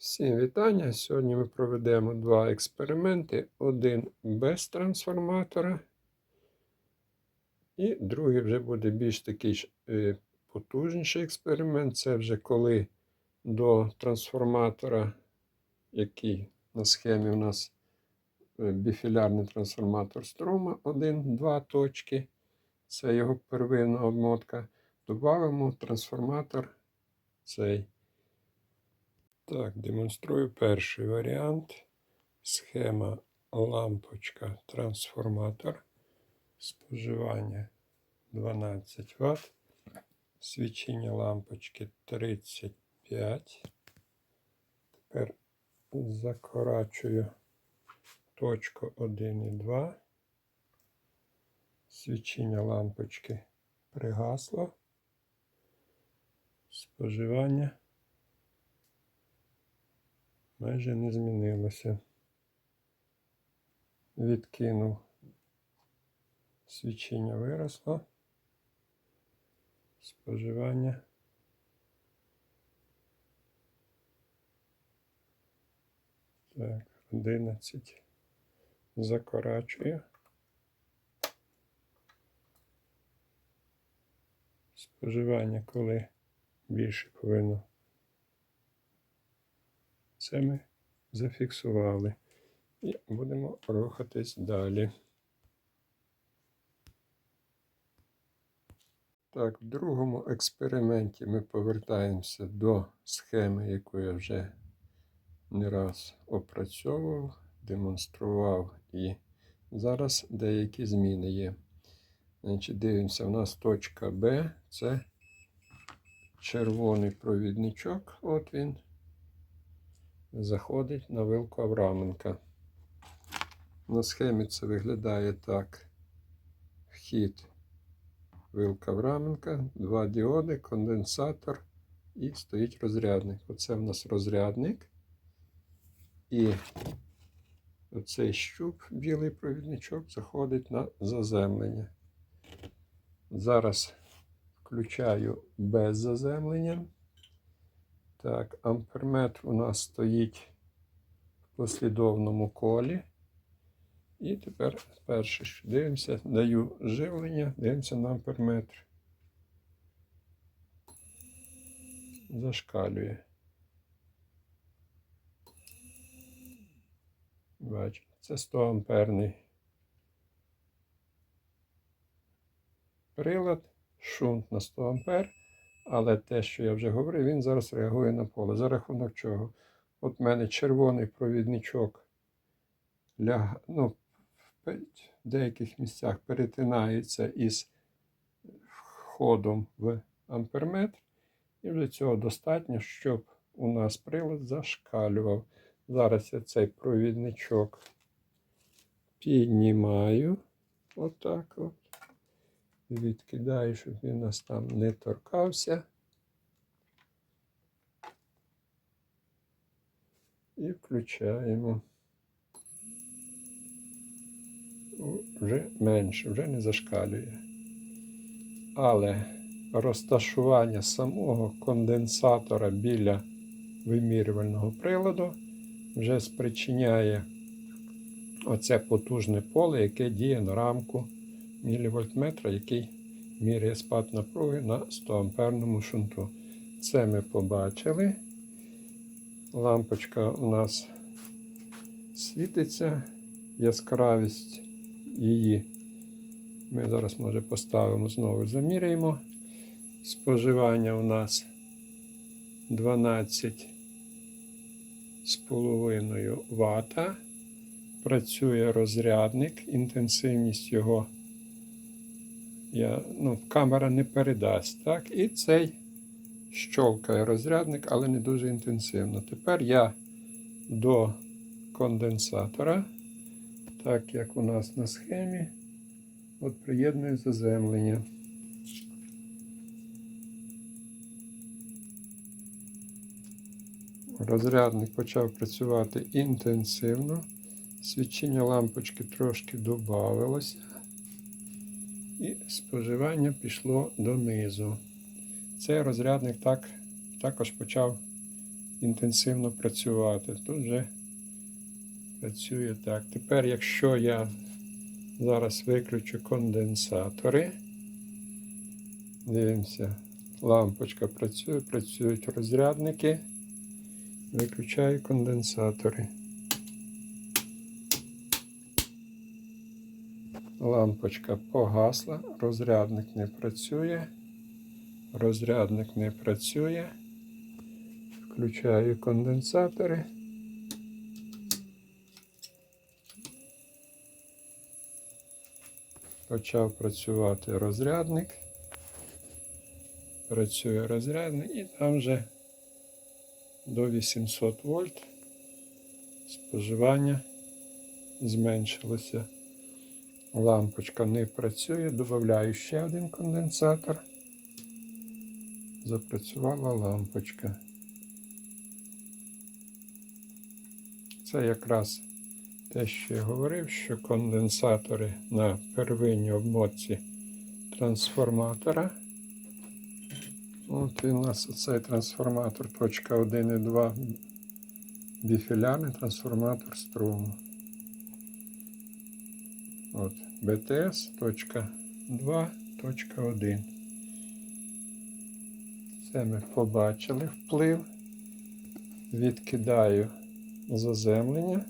Всім вітання! Сьогодні ми проведемо два експерименти. Один без трансформатора, і другий вже буде більш такий е, потужніший експеримент. Це вже коли до трансформатора, який на схемі у нас е, біфілярний трансформатор струма, 1-2 точки. Це його первинна обмотка. Добавимо трансформатор цей. Так, демонструю перший варіант. Схема лампочка трансформатор. Споживання 12 Вт. Свічення лампочки 35. Тепер закорачую точку 1 і 2. Свічення лампочки пригасло. Споживання майже не змінилося. Відкинув свічення виросло. Споживання. Так, 11. Закорачую. Споживання, коли більше повинно це ми зафіксували. І будемо рухатись далі. Так, в другому експерименті ми повертаємося до схеми, яку я вже не раз опрацьовував, демонстрував і зараз деякі зміни є. Значить, Дивимося, у нас точка Б це червоний провідничок. От він заходить на вилку Авраменка. На схемі це виглядає так. Вхід вилка Авраменка, два діоди, конденсатор і стоїть розрядник. Оце в нас розрядник. І оцей щуп, білий провідничок, заходить на заземлення. Зараз включаю без заземлення. Так, амперметр у нас стоїть в послідовному колі. І тепер перше, дивимося, даю живлення, дивимося на амперметр. Зашкалює. Бачите, це 100 амперний прилад, шунт на 100 ампер. Але те, що я вже говорив, він зараз реагує на поле. За рахунок чого? От в мене червоний провідничок ляг... ну, в деяких місцях перетинається із входом в амперметр. І вже цього достатньо, щоб у нас прилад зашкалював. Зараз я цей провідничок піднімаю. Отак от відкидаю, щоб він нас там не торкався. І включаємо. Вже менше, вже не зашкалює. Але розташування самого конденсатора біля вимірювального приладу вже спричиняє оце потужне поле, яке діє на рамку мілівольтметра, який міряє спад напруги на 100 амперному шунту. Це ми побачили. Лампочка у нас світиться, яскравість її. Ми зараз, може, поставимо знову заміряємо. Споживання у нас 12 з. Працює розрядник, інтенсивність його я, ну, камера не передасть. так? І цей щолкає розрядник, але не дуже інтенсивно. Тепер я до конденсатора, так як у нас на схемі, от приєдную заземлення. Розрядник почав працювати інтенсивно. Свічення лампочки трошки додавилося. І споживання пішло донизу. Цей розрядник так, також почав інтенсивно працювати. Тут вже працює так. Тепер, якщо я зараз виключу конденсатори, дивимося, лампочка працює, працюють розрядники, виключаю конденсатори. Лампочка погасла, розрядник не працює. Розрядник не працює. Включаю конденсатори. Почав працювати розрядник. Працює розрядник і там вже до 800 вольт споживання зменшилося. Лампочка не працює, додаю ще один конденсатор. Запрацювала лампочка. Це якраз те, що я говорив, що конденсатори на первинній обмотці трансформатора. От і у нас оцей трансформатор точка 1 і 2 біфілярний трансформатор струму. От, BTS точка 2, точка 1. Це ми побачили вплив. Відкидаю заземлення,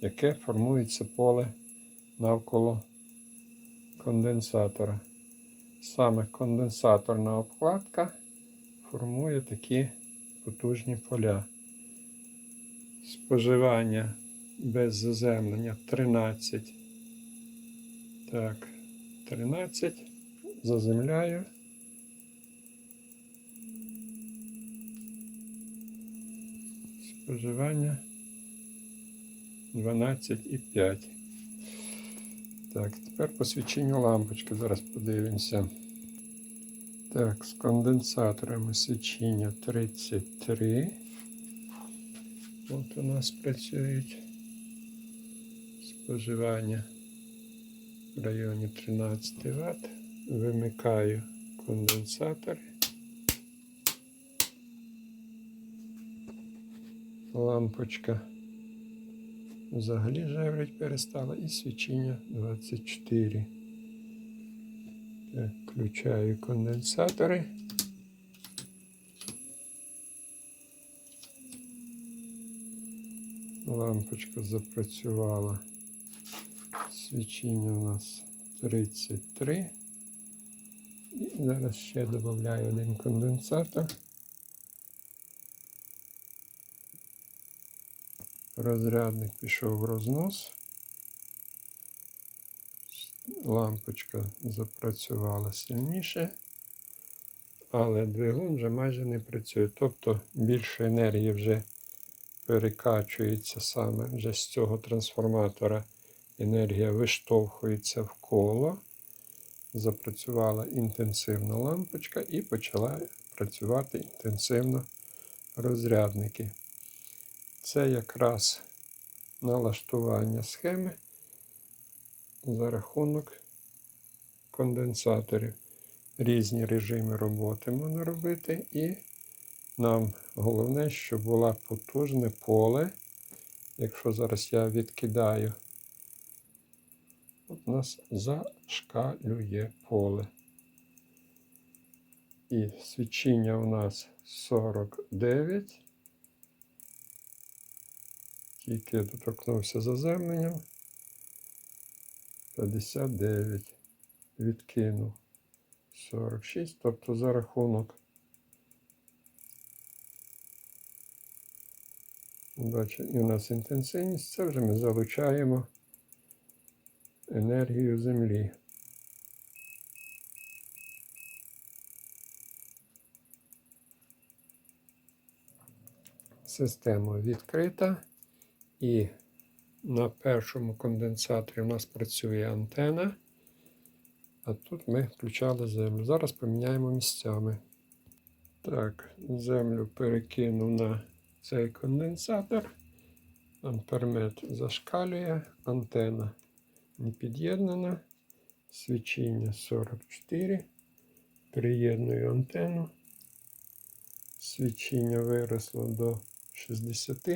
яке формується поле навколо конденсатора. Саме конденсаторна обкладка формує такі потужні поля. Споживання без заземлення 13. Так, 13. Заземляю. Споживання 12,5. Так, тепер по свіченню лампочки. Зараз подивимося. Так, з конденсаторами свічення 33. От у нас працюють споживання в районі 13 Вт. Вимикаю конденсатори. Лампочка взагалі жеврить перестала і свічення 24. Так, включаю конденсатори. Лампочка запрацювала. Свічення у нас 33. І зараз ще додаю один конденсатор. Розрядник пішов в рознос. Лампочка запрацювала сильніше, але двигун вже майже не працює. Тобто більше енергії вже перекачується саме вже з цього трансформатора. Енергія виштовхується в коло. Запрацювала інтенсивно лампочка і почала працювати інтенсивно розрядники. Це якраз налаштування схеми за рахунок конденсаторів. Різні режими роботи можна робити, і нам головне, щоб було потужне поле. Якщо зараз я відкидаю, от у нас зашкалює поле. І свічіння у нас 49. Тільки я доторкнувся заземленням. 59. Відкинув 46. Тобто за рахунок. Бачите, і у нас інтенсивність. Це вже ми залучаємо енергію Землі. Система відкрита. І на першому конденсаторі у нас працює антена. А тут ми включали землю. Зараз поміняємо місцями. Так, землю перекинув на цей конденсатор. Ампермет зашкалює, антена не під'єднана. Свічіння 44. Приєдную антенну. свічіння виросло до 60.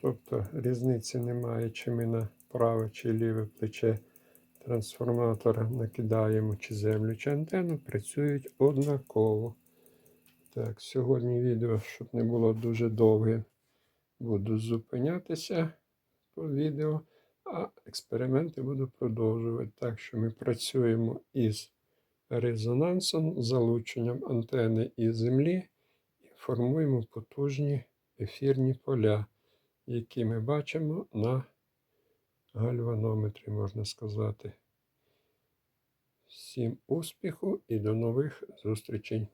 Тобто різниці немає, чи ми на праве чи ліве плече трансформатора накидаємо чи землю, чи антенну, працюють однаково. Так, сьогодні відео, щоб не було дуже довге, буду зупинятися по відео, а експерименти буду продовжувати. Так що ми працюємо із резонансом, залученням антени і землі і формуємо потужні ефірні поля, які ми бачимо на гальванометрі, можна сказати. Всім успіху і до нових зустрічей!